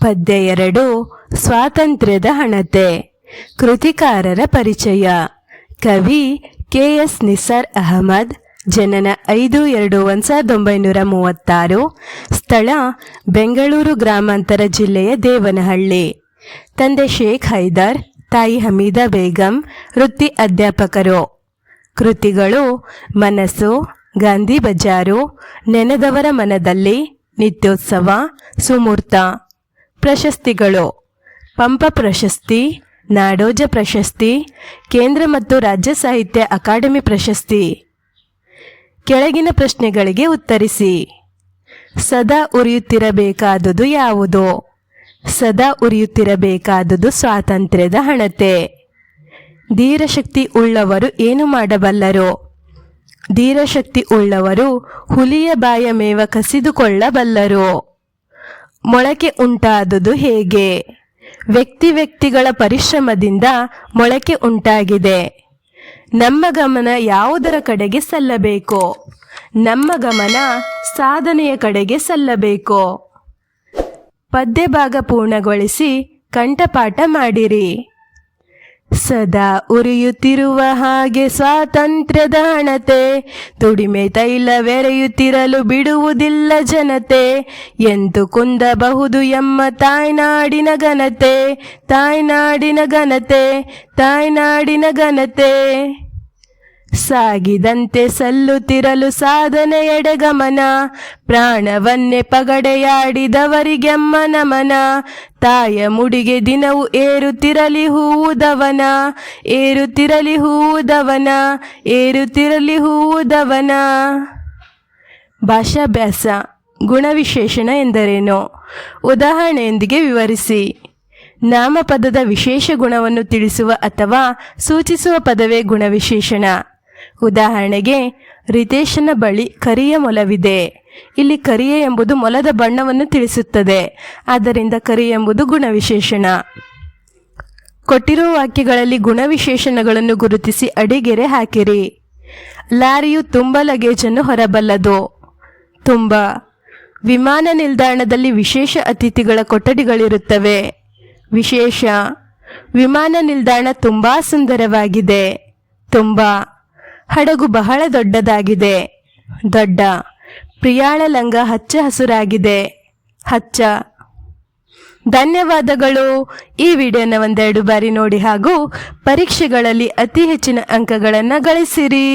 ಪದ್ಯ ಎರಡು, ಸ್ವಾತಂತ್ರ್ಯದ ಹಣತೆ. ಕೃತಿಕಾರರ ಪರಿಚಯ. ಕವಿ ಕೆ ಎಸ್ ನಿಸಾರ್ ಅಹಮದ್, ಜನನ ಐದು ಎರಡು ಒಂದು ಸಾವಿರದ ಒಂಬೈನೂರ ಮೂವತ್ತಾರು, ಸ್ಥಳ ಬೆಂಗಳೂರು ಗ್ರಾಮಾಂತರ ಜಿಲ್ಲೆಯ ದೇವನಹಳ್ಳಿ. ತಂದೆ ಶೇಖ್ ಹೈದರ್, ತಾಯಿ ಹಮೀದಾ ಬೇಗಂ, ವೃತ್ತಿ ಅಧ್ಯಾಪಕರು. ಕೃತಿಗಳು ಮನಸ್ಸು, ಗಾಂಧಿ ಬಜಾರು, ನೆನೆದವರ ಮನದಲ್ಲಿ, ನಿತ್ಯೋತ್ಸವ, ಸುಮೂರ್ತ. ಪ್ರಶಸ್ತಿಗಳು. ಪಂಪ ಪ್ರಶಸ್ತಿ, ನಾಡೋಜ ಪ್ರಶಸ್ತಿ, ಕೇಂದ್ರ ಮತ್ತು ರಾಜ್ಯ ಸಾಹಿತ್ಯ ಅಕಾಡೆಮಿ ಪ್ರಶಸ್ತಿ. ಕೆಳಗಿನ ಪ್ರಶ್ನೆಗಳಿಗೆ ಉತ್ತರಿಸಿ. ಸದಾ ಉರಿಯುತ್ತಿರಬೇಕಾದುದು ಯಾವುದು? ಸದಾ ಉರಿಯುತ್ತಿರಬೇಕಾದುದು ಸ್ವಾತಂತ್ರ್ಯದ ಹಣತೆ. ಧೀರಶಕ್ತಿ ಉಳ್ಳವರು ಏನು ಮಾಡಬಲ್ಲರು? ಧೀರಶಕ್ತಿ ಉಳ್ಳವರು ಹುಲಿಯ ಬಾಯ ಮೇವ ಕಸಿದುಕೊಳ್ಳಬಲ್ಲರು. ಮೊಳಕೆ ಉಂಟಾದುದು ಹೇಗೆ? ವ್ಯಕ್ತಿ ವ್ಯಕ್ತಿಗಳ ಪರಿಶ್ರಮದಿಂದ ಮೊಳಕೆ ಉಂಟಾಗಿದೆ. ನಮ್ಮ ಗಮನ ಯಾವುದರ ಕಡೆಗೆ ಸಲ್ಲಬೇಕು? ನಮ್ಮ ಗಮನ ಸಾಧನೆಯ ಕಡೆಗೆ ಸಲ್ಲಬೇಕು. ಪದ್ಯ ಭಾಗ ಪೂರ್ಣಗೊಳಿಸಿ ಕಂಠಪಾಠ ಮಾಡಿರಿ. ಸದಾ ಉರಿಯುತ್ತಿರುವ ಹಾಗೆ ಸ್ವಾತಂತ್ರ್ಯದ ಹಣತೆ, ದುಡಿಮೆ ತೈಲವೆರೆಯುತ್ತಿರಲು ಬಿಡುವುದಿಲ್ಲ ಜನತೆ. ಎಂದು ಕುಂದಬಹುದು ಎಮ್ಮ ತಾಯ್ನಾಡಿನ ಘನತೆ ತಾಯ್ನಾಡಿನ ಘನತೆ ತಾಯ್ನಾಡಿನ ಘನತೆ. ಸಾಗಿದಂತೆ ಸಲ್ಲುತ್ತಿರಲು ಸಾಧನೆ ಎಡೆಗಮನ, ಪ್ರಾಣವನ್ನೇ ಪಗಡೆಯಾಡಿದವರಿಗೆಮ್ಮ ನಮನ ತಾಯ ಮುಡಿಗೆ ದಿನವು ಏರುತ್ತಿರಲಿ ಹೂವುದವನ ಏರುತ್ತಿರಲಿ ಹೂವುದವನ ಏರುತ್ತಿರಲಿ ಹೂವುದವನ. ಭಾಷಾಭ್ಯಾಸ, ಗುಣವಿಶೇಷಣ ಎಂದರೇನು? ಉದಾಹರಣೆಯೊಂದಿಗೆ ವಿವರಿಸಿ. ನಾಮಪದದ ವಿಶೇಷ ಗುಣವನ್ನು ತಿಳಿಸುವ ಅಥವಾ ಸೂಚಿಸುವ ಪದವೇ ಗುಣವಿಶೇಷಣ. ಉದಾಹರಣೆಗೆ, ರಿತೇಶನ ಬಳಿ ಕರಿಯ ಮೊಲವಿದೆ. ಇಲ್ಲಿ ಕರಿಯ ಎಂಬುದು ಮೊಲದ ಬಣ್ಣವನ್ನು ತಿಳಿಸುತ್ತದೆ. ಆದ್ದರಿಂದ ಕರಿ ಎಂಬುದು ಗುಣವಿಶೇಷಣ. ಕೊಟ್ಟಿರುವ ವಾಕ್ಯಗಳಲ್ಲಿ ಗುಣವಿಶೇಷಣಗಳನ್ನು ಗುರುತಿಸಿ ಅಡಿಗೆರೆ ಹಾಕಿರಿ. ಲಾರಿಯು ತುಂಬ ಲಗೇಜನ್ನು ಹೊರಬಲ್ಲದು. ತುಂಬ. ವಿಮಾನ ನಿಲ್ದಾಣದಲ್ಲಿ ವಿಶೇಷ ಅತಿಥಿಗಳ ಕೊಠಡಿಗಳಿರುತ್ತವೆ. ವಿಶೇಷ. ವಿಮಾನ ನಿಲ್ದಾಣ ತುಂಬ ಸುಂದರವಾಗಿದೆ. ತುಂಬ. ಹಡಗು ಬಹಳ ದೊಡ್ಡದಾಗಿದೆ. ದೊಡ್ಡ. ಪ್ರಿಯಾಳ ಲಂಗ ಹಚ್ಚ ಹಸುರಾಗಿದೆ. ಹಚ್ಚ. ಧನ್ಯವಾದಗಳು. ಈ ವಿಡಿಯೋನ ಒಂದೆರಡು ಬಾರಿ ನೋಡಿ ಹಾಗೂ ಪರೀಕ್ಷೆಗಳಲ್ಲಿ ಅತಿ ಹೆಚ್ಚಿನ ಅಂಕಗಳನ್ನು ಗಳಿಸಿರಿ.